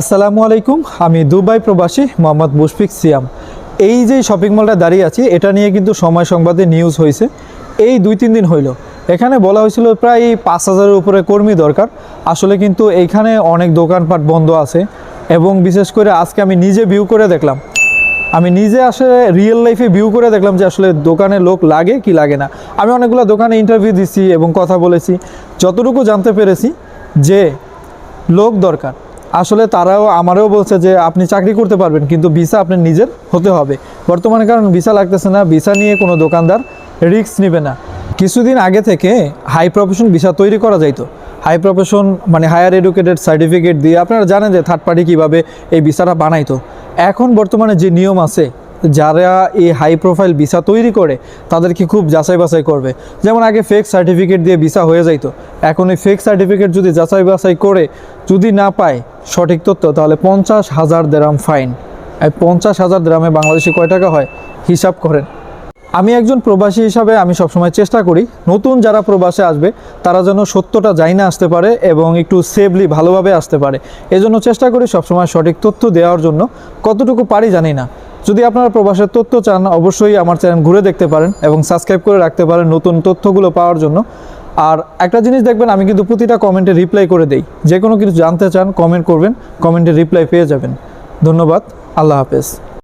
আসসালামু আলাইকুম, আমি দুবাই প্রবাসী মোহাম্মদ মুশফিক সিয়াম। এই যে শপিং মলটা দাঁড়িয়ে আছি, এটা নিয়ে কিন্তু সময় সংবাদে নিউজ হয়েছে। এই দুই তিন দিন হইল। এখানে বলা হয়েছিল প্রায় পাঁচ হাজারের উপরে কর্মী দরকার। আসলে কিন্তু এইখানে অনেক দোকানপাট বন্ধ আছে এবং বিশেষ করে আজকে আমি নিজে ভিউ করে দেখলাম। আমি নিজে আসলে রিয়েল লাইফে ভিউ করে দেখলাম যে আসলে দোকানে লোক লাগে কি লাগে না। আমি অনেকগুলো দোকানে ইন্টারভিউ দিছি এবং কথা বলেছি। যতটুকু জানতে পেরেছি যে লোক দরকার। আসলে তারাও আমারও বলছে যে আপনি চাকরি করতে পারবেন, কিন্তু ভিসা আপনার নিজের হতে হবে। বর্তমানে কারণ ভিসা লাগতেছে না, ভিসা নিয়ে কোনো দোকানদার রিস্ক নেবে না। কিছুদিন আগে থেকে হাই প্রফেশন ভিসা তৈরি করা যাইতো। হাই প্রফেশন মানে হায়ার এডুকেটেড সার্টিফিকেট দিয়ে আপনারা জানেন যে থার্ড পার্টি কীভাবে এই ভিসাটা বানাইতো। এখন বর্তমানে যে নিয়ম আছে যারা এই হাই প্রোফাইল ভিসা তৈরি করে, তাদেরকে খুব যাচাই বাছাই করবে। যেমন আগে ফেক সার্টিফিকেট দিয়ে ভিসা হয়ে যাইতো। এখন এই ফেক সার্টিফিকেট যদি যাচাই বাছাই করে, যদি না পায় সঠিক তথ্য, তাহলে পঞ্চাশ হাজার দেরাম ফাইন পঞ্চাশ হাজার দেরামে বাংলাদেশে কয় টাকা হয়? হিসাব করেন। আমি একজন প্রবাসী হিসাবে আমি সবসময় চেষ্টা করি, নতুন যারা প্রবাসে আসবে, তারা যেন সত্যটা যাই না আসতে পারে এবং একটু সেফলি ভালোভাবে আসতে পারে। এজন্য চেষ্টা করি সবসময় সঠিক তথ্য দেওয়ার জন্য। কতটুকু পারি জানি না। যদি আপনারা প্রবাসের তথ্য চান, অবশ্যই আমার চ্যানেল ঘুরে দেখতে পারেন এবং সাবস্ক্রাইব করে রাখতে পারেন নতুন তথ্যগুলো পাওয়ার জন্য। আর একটা জিনিস দেখবেন, আমি কিন্তু প্রতিটা কমেন্টে রিপ্লাই করে দেই। যে কোনো কিছু জানতে চান কমেন্ট করবেন কমেন্টে রিপ্লাই পেয়ে যাবেন। ধন্যবাদ, আল্লাহ হাফেজ।